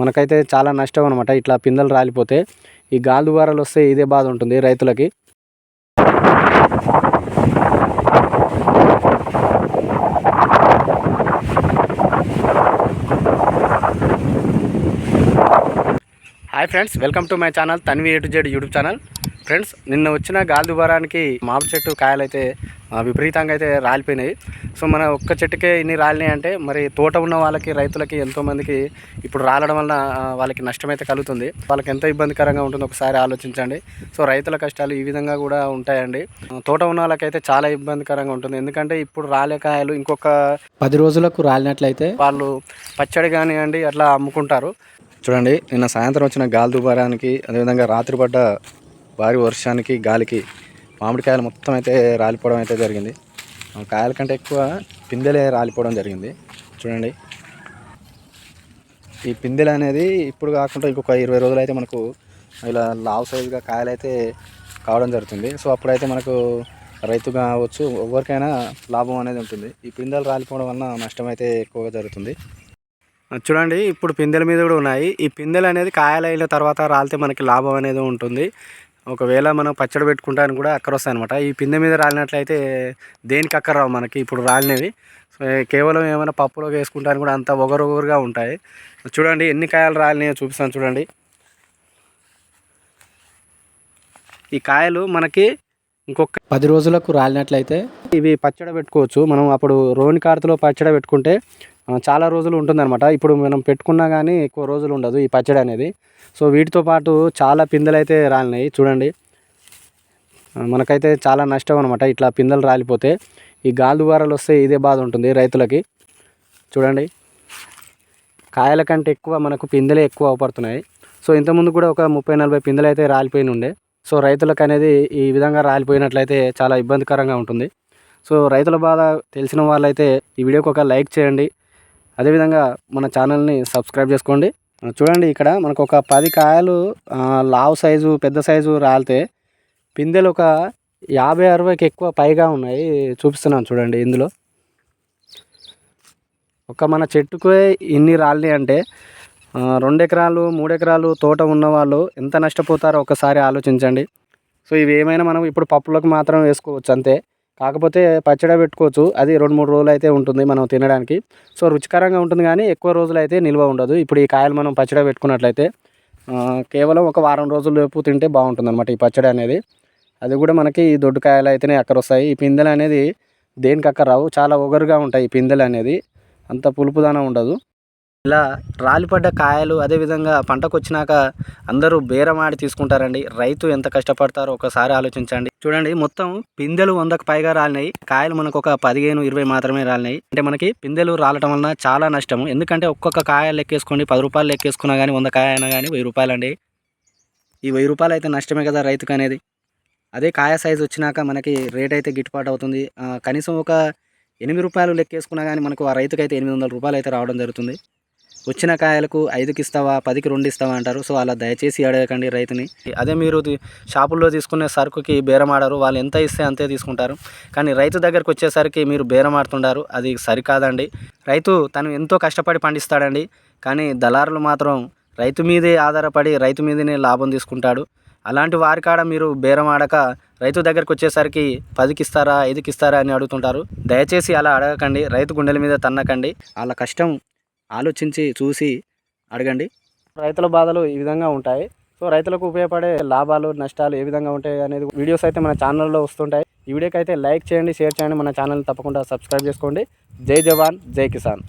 మనకైతే చాలా నష్టం అనమాట ఇట్లా పిందెలు రాలిపోతే ఈ గాలి దుబారాలు వస్తే ఇదే బాధ ఉంటుంది రైతులకి. Hi friends welcome to my channel Tanvi A to Z YouTube channel. Friends నిన్న వచ్చిన గాలి దుబారానికి మామిడి చెట్టు కాయలైతే విపరీతంగా అయితే రాలిపోయినాయి. సో మన ఒక్క చెట్టుకే ఇన్ని రాలినాయి అంటే మరి తోట ఉన్న వాళ్ళకి రైతులకి ఎంతోమందికి ఇప్పుడు రాలడం వలన వాళ్ళకి నష్టం అయితే కలుగుతుంది. వాళ్ళకి ఎంత ఇబ్బందికరంగా ఉంటుందో ఒకసారి ఆలోచించండి. సో రైతుల కష్టాలు ఈ విధంగా కూడా ఉంటాయండి. తోట ఉన్న వాళ్ళకైతే చాలా ఇబ్బందికరంగా ఉంటుంది. ఎందుకంటే ఇప్పుడు రాలే కాయలు ఇంకొక పది రోజులకు రాలినట్లయితే వాళ్ళు పచ్చడి కానివ్వండి అట్లా అమ్ముకుంటారు. చూడండి నిన్న సాయంత్రం వచ్చిన గాలి దుబారానికి అదేవిధంగా రాత్రి పడ్డ భారీ వర్షానికి గాలికి మామిడికాయలు మొత్తం అయితే రాలిపోవడం అయితే జరిగింది. కాయల కంటే ఎక్కువ పిందెలే రాలిపోవడం జరిగింది. చూడండి. ఈ పిందెలు అనేది ఇప్పుడు కాకుండా ఇంకొక ఇరవై రోజులు అయితే మనకు ఇలా లావు సైజుగా కాయలు అయితే కావడం జరుగుతుంది. సో అప్పుడైతే మనకు రైతు కావచ్చు ఎవరికైనా లాభం అనేది ఉంటుంది. ఈ పిందెలు రాలిపోవడం వలన నష్టం అయితే ఎక్కువగా జరుగుతుంది. చూడండి ఇప్పుడు పిందెల మీద కూడా ఉన్నాయి. ఈ పిందెలు అనేది కాయలు అయిన తర్వాత రాలితే మనకి లాభం అనేది ఉంటుంది. ఒకవేళ మనం పచ్చడి పెట్టుకుంటానికి కూడా అక్కర వస్తాయి అనమాట ఈ పిందె మీద రాలినట్లయితే దేనికి అక్కర రావు మనకి ఇప్పుడు రాలినవి. కేవలం ఏమైనా పప్పులోకి వేసుకుంటానికి కూడా అంత ఒగరొగరుగా ఉంటాయి. చూడండి ఎన్ని కాయలు రాలినాయో చూపిస్తాను చూడండి. ఈ కాయలు మనకి ఇంకొక పది రోజులకు రాలినట్లయితే ఇవి పచ్చడి పెట్టుకోవచ్చు. మనం అప్పుడు రోని కార్తలో పచ్చడి పెట్టుకుంటే చాలా రోజులు ఉంటుందన్నమాట. ఇప్పుడు మనం పెట్టుకున్నా కానీ ఎక్కువ రోజులు ఉండదు ఈ పచ్చడి అనేది. సో వీటితో పాటు చాలా పిందెలు అయితే రాలినాయి. చూడండి. మనకైతే చాలా నష్టం అనమాట ఇట్లా పిందెలు రాలిపోతే ఈ గాలి దువారాలు వస్తే ఇదే బాధ ఉంటుంది రైతులకి. చూడండి. కాయల కంటే ఎక్కువ మనకు పిందెలే ఎక్కువ అవపడుతున్నాయి. సో ఇంతకుముందు కూడా ఒక ముప్పై నలభై పిందెలు అయితే రాలిపోయి ఉండే. సో రైతులకు అనేది ఈ విధంగా రాలిపోయినట్లయితే చాలా ఇబ్బందికరంగా ఉంటుంది. సో రైతుల బాధ తెలిసిన వాళ్ళైతే ఈ వీడియోకి ఒక లైక్ చేయండి. అదేవిధంగా మన ఛానల్ని సబ్స్క్రైబ్ చేసుకోండి. చూడండి ఇక్కడ మనకు ఒక పది కాయలు లావు సైజు పెద్ద సైజు రాలితే పిందెలు ఒక యాభై అరవైకి ఎక్కువ పైగా ఉన్నాయి. చూపిస్తున్నాను చూడండి ఇందులో. ఒక మన చెట్టుకే ఇన్ని రాలినాయి అంటే రెండు ఎకరాలు మూడు ఎకరాలు తోట ఉన్న వాళ్ళు ఎంత నష్టపోతారో ఒకసారి ఆలోచించండి. సో ఇవి ఏమైనా మనం ఇప్పుడు పప్పులకు మాత్రం వేసుకోవచ్చు అంతే. కాకపోతే పచ్చడి పెట్టుకోవచ్చు. అది రెండు మూడు రోజులు అయితే ఉంటుంది మనం తినడానికి. సో రుచికరంగా ఉంటుంది కానీ ఎక్కువ రోజులు అయితే నిల్వ ఉండదు. ఇప్పుడు ఈ కాయలు మనం పచ్చడి పెట్టుకున్నట్లయితే కేవలం ఒక వారం రోజుల లోపు తింటే బాగుంటుంది అనమాట ఈ పచ్చడి అనేది. అది కూడా మనకి ఈ దొడ్డు కాయలు అయితేనే అక్కడ వస్తాయి ఈ పిందెలు అనేది దేనికి అక్కడ రావు. చాలా ఒగరుగా ఉంటాయి ఈ పిందెలు అనేది. అంత పులుపుదానం ఉండదు. ఇలా రాలిపడ్డ కాయలు అదేవిధంగా పంటకు వచ్చినాక అందరూ బేరమాడి తీసుకుంటారండి. రైతు ఎంత కష్టపడతారో ఒకసారి ఆలోచించండి. చూడండి మొత్తం పిందెలు వందకు పైగా రాలినాయి. కాయలు మనకు ఒక పదిహేను ఇరవై మాత్రమే రాలినాయి. అంటే మనకి పిందెలు రాలటం వలన చాలా నష్టము ఎందుకంటే ఒక్కొక్క కాయ లెక్కేసుకోండి. పది రూపాయలు లెక్కేసుకున్నా కానీ వంద కాయ అయినా కానీ వెయ్యి రూపాయలు అండి ఈ వెయ్యి రూపాయలు అయితే నష్టమే కదా రైతుకు అనేది అదే కాయ సైజు వచ్చినాక మనకి రేట్ అయితే గిట్టుబాటు అవుతుంది. కనీసం ఒక ఎనిమిది రూపాయలు లెక్కేసుకున్నా కానీ మనకు ఆ రైతుకైతే ఎనిమిది వందల రూపాయలు అయితే రావడం జరుగుతుంది. వచ్చిన కాయలకు ఐదుకి ఇస్తావా పదికి రెండు ఇస్తావా అంటారు. సో అలా దయచేసి అడగకండి రైతుని. అదే మీరు షాపుల్లో తీసుకునే సరుకుకి బేరం ఆడరు. వాళ్ళు ఎంత ఇస్తే అంతే తీసుకుంటారు. కానీ రైతు దగ్గరకు వచ్చేసరికి మీరు బేరం ఆడుతుంటారు. అది సరికాదండి. రైతు తను ఎంతో కష్టపడి పండిస్తాడండి. కానీ దళారులు మాత్రం రైతు మీదే ఆధారపడి రైతు మీదనే లాభం తీసుకుంటాడు. అలాంటి వారి కాడ మీరు బేరం ఆడక రైతు దగ్గరకు వచ్చేసరికి పదికి ఇస్తారా ఐదుకి ఇస్తారా అని అడుగుతుంటారు. దయచేసి అలా అడగకండి. రైతు గుండెల మీద తన్నకండి. వాళ్ళ కష్టం ఆలోచించి చూసి అడగండి. రైతుల బాధలు ఈ విధంగా ఉంటాయి. సో రైతులకు ఉపయోగపడే లాభాలు నష్టాలు ఏ విధంగా ఉంటాయి అనేది వీడియోస్ అయితే మన ఛానల్లో వస్తుంటాయి. ఈ వీడియోకి అయితే లైక్ చేయండి షేర్ చేయండి. మన ఛానల్ తప్పకుండా సబ్స్క్రైబ్ చేసుకోండి. జై జవాన్ జై కిసాన్.